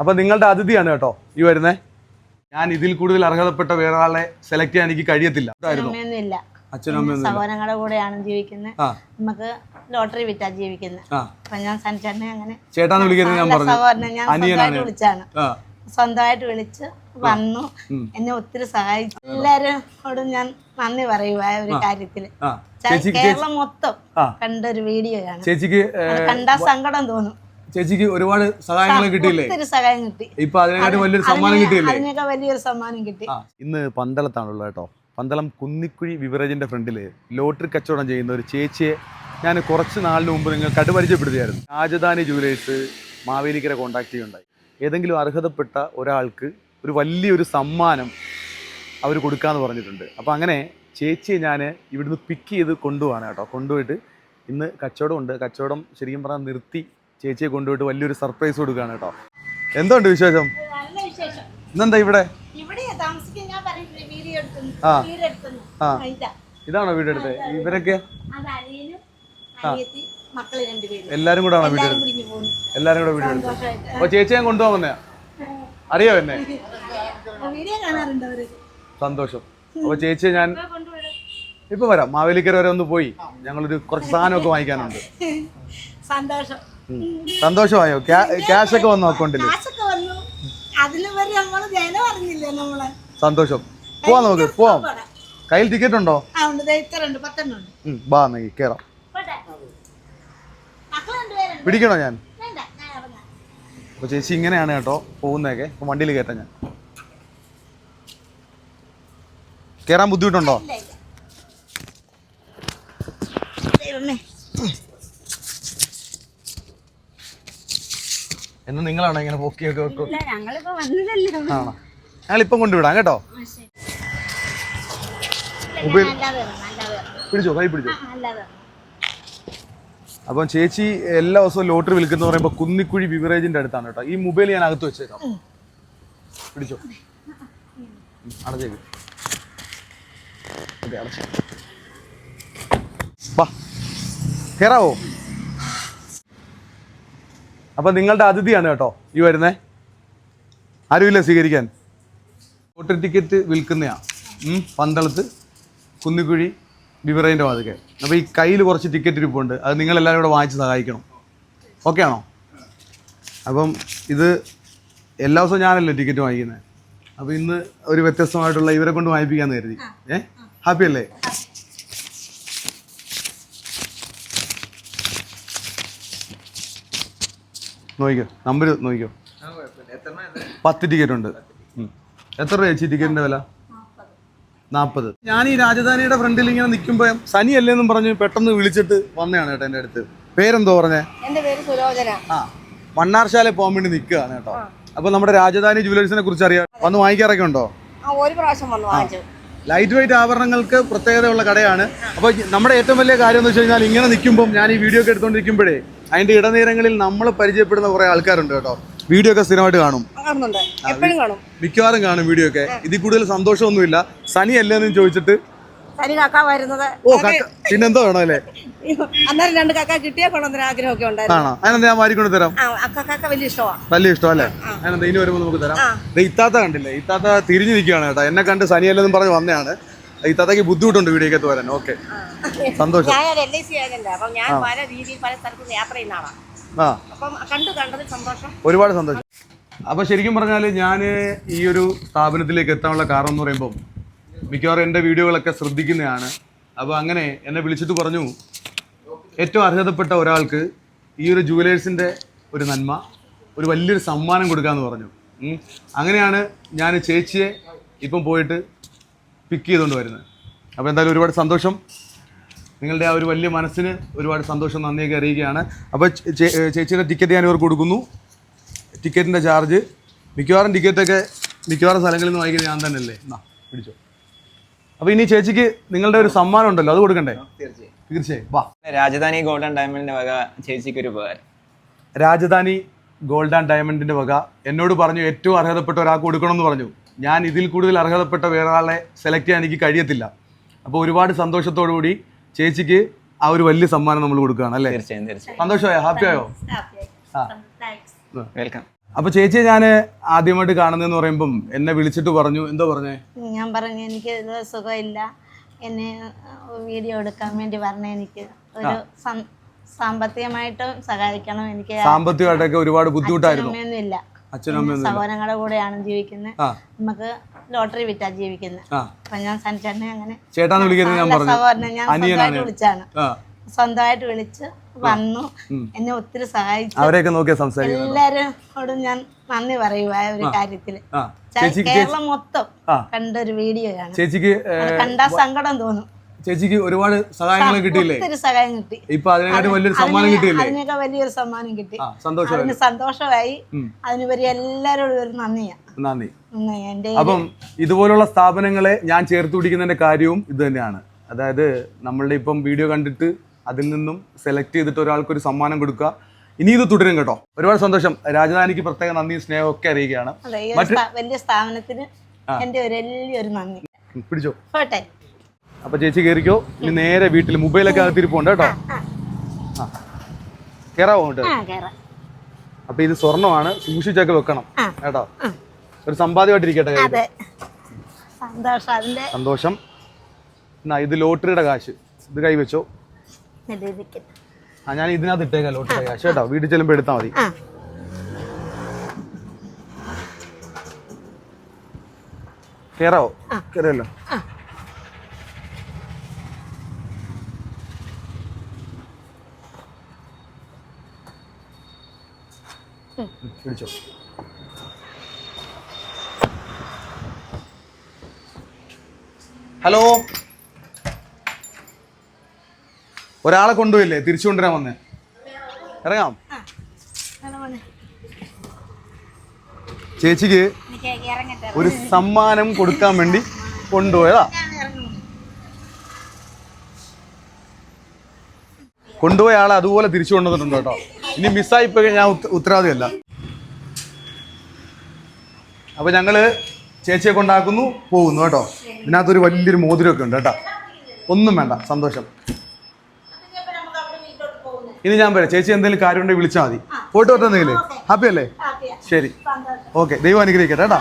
അപ്പൊ നിങ്ങളുടെ അതിഥിയാണ് കേട്ടോ ഈ വരുന്നേ. ഞാൻ ഇതിൽ കൂടുതൽ അർഹതപ്പെട്ട വേറെ ആളെ സെലക്ട് ചെയ്യാൻ എനിക്ക് കഴിയത്തില്ല. ഇതായിരുന്നു. അച്ഛനും സഹോദരങ്ങളുടെ കൂടെയാണ് ജീവിക്കുന്നത് നമുക്ക് ലോട്ടറി വിറ്റാ ജീവിക്കുന്നത് ആ. അപ്പൊ ഞാൻ സനിച്ചേട്ടനെ അങ്ങനെ ചേട്ടാന്ന് ഞാൻ പറഞ്ഞു. അനിയനാണ്. വിളിച്ചാണ്. സ്വന്തമായിട്ട് വിളിച്ച് വന്നു. എന്നെ ഒത്തിരി സഹായിച്ചു. എല്ലാരോടും ഞാൻ നന്ദി പറയുക ഒരു കാര്യത്തിൽ കേരളം മൊത്തം കണ്ട കണ്ടൊരു വീഡിയോയാണ് കണ്ടാ സങ്കടം തോന്നും. ചേച്ചിക്ക് ഒരുപാട് സഹായങ്ങൾ കിട്ടിയില്ലേ? സഹായം കിട്ടി. ഇപ്പൊ അതിനെക്കാട്ടും വലിയൊരു സമ്മാനം കിട്ടിയില്ലേ? അതിനേക്കാൾ വലിയൊരു സമ്മാനം കിട്ടി. ഇന്ന് പന്തളത്താണുള്ളത് കേട്ടോ. പന്തളം കുന്നിക്കുഴി വിവറേജിന്റെ ഫ്രണ്ടിൽ ലോട്ടറി കച്ചവടം ചെയ്യുന്ന ഒരു ചേച്ചിയെ ഞാൻ കുറച്ച് നാളിന് മുമ്പ് നിങ്ങൾ കടുപരിചയപ്പെടുത്തിയായിരുന്നു. രാജധാനി ജുവലേഴ്സ് മാവേലിക്കര കോൺടാക്ട് ചെയ്യുണ്ടായി. ഏതെങ്കിലും അർഹതപ്പെട്ട ഒരാൾക്ക് ഒരു വലിയൊരു സമ്മാനം അവർ കൊടുക്കാന്ന് പറഞ്ഞിട്ടുണ്ട്. അപ്പോൾ അങ്ങനെ ചേച്ചിയെ ഞാൻ ഇവിടുന്ന് പിക്ക് ചെയ്ത് കൊണ്ടുപോകാനാണ് കേട്ടോ. കൊണ്ടുപോയിട്ട് ഇന്ന് കച്ചവടമുണ്ട് കച്ചവടം ശരിക്കും പറഞ്ഞാൽ നിർത്തി ചേച്ചിയെ കൊണ്ടുപോയിട്ട് വലിയൊരു സർപ്രൈസ് കൊടുക്കുകയാണ് കേട്ടോ. എന്തുണ്ട് വിശേഷം? ഇന്നെന്താ ഇവിടെ? ആ. ആ. ഇതാ. ഇതാണോ വീടെടുത്തത് ഇവരൊക്കെ? എല്ലാരും കൂടെ ആണോ വീട് എല്ലാരും കൂടെ വീട് എടുത്തത്. അപ്പൊ ചേച്ചി ഞാൻ കൊണ്ടുപോകാൻ വന്നേ അറിയോ എന്നെ? സന്തോഷം. അപ്പൊ ചേച്ചിയെ ഞാൻ ഇപ്പൊ വരാം. മാവേലിക്കര വരെ ഒന്ന് പോയി. ഞങ്ങളൊരു കുറച്ച് സാധനമൊക്കെ വാങ്ങിക്കാനുണ്ട്. സന്തോഷം. സന്തോഷമായോ? ക്യാഷ് ഒക്കെ വന്നു അക്കൗണ്ടിൽ അറിഞ്ഞില്ലേ സന്തോഷം. പോവാ നമുക്ക് പോവാം. കയ്യിൽ ടിക്കറ്റ് ഉണ്ടോ? നീ കേറാം. പിടിക്കണോ ഞാൻ? അപ്പൊ ചേച്ചി ഇങ്ങനെയാണ് കേട്ടോ പോകുന്നതൊക്കെ. വണ്ടിയിൽ കയറ്റാം ഞാൻ. കേറാൻ ബുദ്ധിമുട്ടുണ്ടോ ഇല്ല ഇല്ല ദൈവമേ എന്ന് നിങ്ങളാണോ ഇങ്ങനെ പൊക്കിയൊക്കെ വെക്കും? ഞങ്ങളിപ്പോ ആണോ? ഞങ്ങൾ ഇപ്പം കൊണ്ടുവിടാം കേട്ടോ. പിടിച്ചോ? കൈ പിടിച്ചോ? അപ്പം ചേച്ചി എല്ലാ ദിവസവും ലോട്ടറി വിൽക്കുന്ന പറയുമ്പോൾ കുന്നിക്കുഴി ബിവറേജിന്റെ അടുത്താണ് കേട്ടോ. ഈ മൊബൈൽ ഞാൻ അകത്ത് വെച്ചേക്കാം. പിടിച്ചോ? അടച്ചേക്ക്. ഓക്കെ അടച്ചു വാ. കയറാവോ അപ്പം നിങ്ങളുടെ അതിഥിയാണ് കേട്ടോ ഈ വരുന്നേ. ആരുമില്ല സ്വീകരിക്കാൻ? ലോട്ടറി ടിക്കറ്റ് വിൽക്കുന്നയാ. ഉം, പന്തളത്ത് കുന്നിക്കുഴി വിവറേന്റെ വാതിക്കെ അപ്പോൾ ഈ കയ്യിൽ കുറച്ച് ടിക്കറ്റ് ഇരിപ്പുണ്ട്. അത് നിങ്ങളെല്ലാവരും കൂടെ വാങ്ങിച്ച് സഹായിക്കണം. ഓക്കെ ആണോ? അപ്പം ഇത് എല്ലാ ദിവസവും ഞാനല്ലേ ടിക്കറ്റ് വാങ്ങിക്കുന്നത് അപ്പോൾ ഇന്ന് ഒരു വ്യത്യസ്തമായിട്ടുള്ള ഇവരെ കൊണ്ട് വാങ്ങിപ്പിക്കാന്ന് കരുതി. ഏ? ഹാപ്പി അല്ലേ? നോക്കിക്കോ നമ്പർ നോക്കിക്കോ. പത്ത് ടിക്കറ്റ് ഉണ്ട് എത്ര രൂപ ചേച്ചി ടിക്കറ്റിന്റെ വില? നാൽപ്പത് ഞാൻ ഈ രാജധാനിയുടെ ഫ്രണ്ടിൽ ഇങ്ങനെ നിൽക്കുമ്പോൾ സനി അല്ലേന്നും പറഞ്ഞു പെട്ടെന്ന് വിളിച്ചിട്ട് വന്നതാണ് കേട്ടോ എന്റെ അടുത്ത്. പേരെന്തോ പറഞ്ഞേ? എന്റെ പേര് സുലോചന. ആ മണ്ണാർശാല പോകാൻ വേണ്ടി നിൽക്കുകയാണ് കേട്ടോ. അപ്പൊ നമ്മുടെ രാജധാനി ജുവലേഴ്സിനെ കുറിച്ച് അറിയാം. വന്ന് വാങ്ങിക്കാറൊക്കെ ഉണ്ടോ? ഒരു പ്രാവശ്യം വന്നു വാങ്ങിച്ചു. ലൈറ്റ് വെയിറ്റ് ആഭരണങ്ങൾക്ക് പ്രത്യേകതയുള്ള കടയാണ്. അപ്പോൾ നമ്മുടെ ഏറ്റവും വലിയ കാര്യം എന്ന് വെച്ച് കഴിഞ്ഞാൽ ഇങ്ങനെ നിൽക്കുമ്പോൾ ഞാൻ ഈ വീഡിയോ ഒക്കെ എടുത്തുകൊണ്ടിരിക്കുമ്പോഴേ അതിന്റെ ഇടനേരങ്ങളിൽ നമ്മൾ പരിചയപ്പെടുന്ന കുറെ ആൾക്കാരുണ്ട് കേട്ടോ. വീഡിയോ ഒക്കെ സ്ഥിരമായിട്ട് കാണും. എപ്പോഴും കാണും. മിക്കവാറും കാണും വീഡിയോ ഒക്കെ. ഇതിൽ കൂടുതൽ സന്തോഷമൊന്നുമില്ല. സനി അല്ലേന്ന് ചോദിച്ചിട്ട്? സനി കാക്ക വരുന്നത്. ഓ പിന്നെന്തോ വേണോ അല്ലേ? അന്നേരം രണ്ട് കാക്ക കിട്ടിയാ കൊണ്ടുവന്നൊരു ആഗ്രഹമൊക്കെ ഉണ്ടായിരുന്നു. ആണോ? അതിനെന്താ ഞാൻ തരാം? കാക്ക വലിയ ഇഷ്ടമാണ് വലിയ ഇഷ്ടം അല്ലേ? അതിനെന്താ ഇനി വരുമ്പോൾ നമുക്ക് തരാം. ഇത്താത്ത കണ്ടില്ലേ? ഇത്താത്ത തിരിഞ്ഞിരിക്കുകയാണ് കേട്ടോ. എന്നെ കണ്ട് സനിയല്ലെന്നും പറഞ്ഞ് വന്നതാണ്. ഇത്താത്തക്ക് ബുദ്ധിമുട്ടുണ്ട് വീടേക്ക് വരാൻ. ഓക്കെ സന്തോഷം. ഞാൻ എൽ ഐ സി ഏജന്റ് അപ്പം ഞാൻ പല രീതിയിൽ പല സ്ഥലത്തും യാത്ര ചെയ്യുന്ന ആളാണ് ആ. അപ്പം കണ്ടു കണ്ടതിൽ സന്തോഷം. ഒരുപാട് സന്തോഷം. അപ്പോൾ ശരിക്കും പറഞ്ഞാൽ ഞാൻ ഈ ഒരു സ്ഥാപനത്തിലേക്ക് എത്താനുള്ള കാരണം എന്ന് പറയുമ്പോൾ മിക്കവാറും എന്റെ വീഡിയോകളൊക്കെ ശ്രദ്ധിക്കുന്നതാണ്. അപ്പോൾ അങ്ങനെ എന്നെ വിളിച്ചിട്ട് പറഞ്ഞു ഏറ്റവും അർഹതപ്പെട്ട ഒരാൾക്ക് ഈ ഒരു ജുവലേഴ്സിന്റെ ഒരു നന്മ ഒരു വലിയൊരു സമ്മാനം കൊടുക്കാന്ന് പറഞ്ഞു. അങ്ങനെയാണ് ഞാൻ ചേച്ചിയെ ഇപ്പം പോയിട്ട് പിക്ക് ചെയ്തുകൊണ്ട് വരുന്നത്. അപ്പോൾ എന്തായാലും ഒരുപാട് സന്തോഷം. നിങ്ങളുടെ ആ ഒരു വലിയ മനസ്സിന് ഒരുപാട് സന്തോഷം നന്ദിയൊക്കെ അറിയിക്കുകയാണ്. അപ്പോൾ ചേച്ചിയുടെ ടിക്കറ്റ് ഞാൻ ഇവർക്ക് കൊടുക്കുന്നു. ടിക്കറ്റിന്റെ ചാർജ്. മിക്കവാറും ടിക്കറ്റൊക്കെ മിക്കവാറും സ്ഥലങ്ങളിൽ നിന്ന് വാങ്ങിക്കുന്നത് ഞാൻ തന്നെയല്ലേ? എന്നാ പിടിച്ചോ. അപ്പോൾ ഇനി ചേച്ചിക്ക് നിങ്ങളുടെ ഒരു സമ്മാനം ഉണ്ടല്ലോ അത് കൊടുക്കണ്ടേ? തീർച്ചയായും. വാ. രാജധാനി ഗോൾഡൻ ഡയമണ്ടിന്റെ വക ചേച്ചിക്ക് ഒരു ഉപകാരം. രാജധാനി ഗോൾഡ് ആൻഡ് ഡയമണ്ടിന്റെ വക എന്നോട് പറഞ്ഞു ഏറ്റവും അർഹതപ്പെട്ട ഒരാൾക്ക് കൊടുക്കണമെന്ന് പറഞ്ഞു. ഞാൻ ഇതിൽ കൂടുതൽ അർഹതപ്പെട്ട വേറൊരാളെ ആളെ സെലക്ട് ചെയ്യാൻ എനിക്ക് കഴിയത്തില്ല. അപ്പോൾ ഒരുപാട് സന്തോഷത്തോടു കൂടി ചേച്ചിക്ക് ആ ഒരു വലിയ സമ്മാനം നമ്മൾ കൊടുക്കുകയാണ് അല്ലേ? തീർച്ചയായും തീർച്ചയായും. സന്തോഷമായോ ഹാപ്പിയായോ ആ. വെൽക്കം അപ്പൊ ചേച്ചിയെ ഞാൻ ആദ്യമായിട്ട് കാണുന്നതെന്ന് പറയുമ്പം എന്നെ വിളിച്ചിട്ട് പറഞ്ഞു എന്തോ പറഞ്ഞേ? ഞാൻ പറഞ്ഞു എനിക്ക് ഇത് സുഖമില്ല. എന്നെ വീഡിയോ എടുക്കാൻ വേണ്ടി പറഞ്ഞു എനിക്ക് ഒരു സാമ്പത്തികമായിട്ടും സഹായിക്കണം. എനിക്ക് സാമ്പത്തികമായിട്ടൊക്കെ ഒരുപാട് ബുദ്ധിമുട്ടായിരുന്നു. ഇല്ല സഹോദരങ്ങളുടെ കൂടെയാണ് ജീവിക്കുന്നത് നമുക്ക് ലോട്ടറി വിറ്റാ ജീവിക്കുന്നത് അപ്പൊ ഞാൻ സനിച്ചേട്ടനെ അങ്ങനെ സഹോദരനെ ഞാൻ സ്വന്തമായിട്ട് വിളിച്ചാണ്. സ്വന്തമായിട്ട് വിളിച്ച് വന്നു. എന്നെ ഒത്തിരി സഹായിച്ചു അവരെയൊക്കെ നോക്കിയാ സംസാരിക്കുന്നത്. എല്ലാരോടും ഞാൻ നന്ദി പറയുക ആ ഒരു കാര്യത്തിൽ. കേരളം മൊത്തം കണ്ട ഒരു വീഡിയോയാണ്. കണ്ടാ സങ്കടം തോന്നും. ചേച്ചിക്ക് ഒരുപാട് സഹായങ്ങൾ കിട്ടിയില്ലേ? ഒത്തിരി സഹായം കിട്ടി. ഇപ്പൊ അതിനെക്കാട്ടി വലിയൊരു സമ്മാനം കിട്ടിയില്ലേ? അതിനേക്കാൾ വലിയൊരു സമ്മാനം കിട്ടി. സന്തോഷമായി. സന്തോഷമായി. അതിനുപരി എല്ലാരോടും ഒരു നന്ദിയാ. നന്ദി. അപ്പം ഇതുപോലുള്ള സ്ഥാപനങ്ങളെ ഞാൻ ചേർത്ത് പിടിക്കുന്നതിന്റെ കാര്യവും ഇത് തന്നെയാണ്. അതായത് നമ്മളുടെ ഇപ്പം വീഡിയോ കണ്ടിട്ട് അതിൽ നിന്നും സെലക്ട് ചെയ്തിട്ട് ഒരാൾക്ക് ഒരു സമ്മാനം കൊടുക്കുക. ഇനി ഇത് തുടരും കേട്ടോ. ഒരുപാട് സന്തോഷം. രാജധാനിക്ക് പ്രത്യേക നന്ദി സ്നേഹം ഒക്കെ അറിയിക്കുകയാണ്. വലിയ സ്ഥാപനത്തിന് എന്റെ ഒരു വലിയൊരു നന്ദി. പിടിച്ചോട്ടെ പിടിച്ചോ. അപ്പൊ ചേച്ചി കയറിക്കോ ഇനി നേരെ വീട്ടിൽ മൊബൈലൊക്കെ അകത്തിരിപ്പുണ്ട് കേട്ടോ. ആ കയറാവോ അങ്ങോട്ട്? അപ്പൊ ഇത് സ്വർണമാണ്. സൂക്ഷിച്ചൊക്കെ വെക്കണം കേട്ടോ. ഒരു സമ്പാദ്യമായിട്ടിരിക്കട്ടെ സന്തോഷം എന്നാ ഇത് ലോട്ടറിയുടെ കാശ്. ഇത് കൈവച്ചോ. ആ ഞാൻ ഇതിനകത്ത് ഇട്ടേക്കാം ലോട്ടറിയുടെ കാശ് കേട്ടോ. വീട്ടിൽ ചെല്ലുമ്പോൾ എടുത്താ മതി. കേറാവോ? കയറാവോ കയറിയല്ലോ പിടിച്ചോ. ഹലോ? ഒരാളെ കൊണ്ടുപോയില്ലേ? തിരിച്ചു കൊണ്ടുവരാൻ വന്നേ. ഇറങ്ങാം. ചേച്ചിക്ക് ഒരു സമ്മാനം കൊടുക്കാൻ വേണ്ടി കൊണ്ടുപോയതാ. കൊണ്ടുപോയ ആളെ അതുപോലെ തിരിച്ചു കൊണ്ടുവന്നിട്ടുണ്ട് കേട്ടോ. ഇനി മിസ്സായിപ്പോയി ഞാൻ ഉത്ത- ഉത്തരവാദിയല്ല. അപ്പൊ ഞങ്ങൾ ചേച്ചിയെ കൊണ്ടാക്കുന്നു പോകുന്നു കേട്ടോ. ഇതിനകത്തൊരു വലിയൊരു മോതിരമൊക്കെ ഉണ്ട് കേട്ടോ. ഒന്നും വേണ്ട സന്തോഷം. ഇനി ഞാൻ പറയാം ചേച്ചി എന്തെങ്കിലും കാര്യം ഉണ്ടെങ്കിൽ വിളിച്ചാൽ മതി. പോയിട്ട് പറ്റുന്നെങ്കിലേ ഹാപ്പി അല്ലേ? ശരി. ഓക്കെ. ദൈവം അനുഗ്രഹിക്കട്ടെ കേട്ടോ.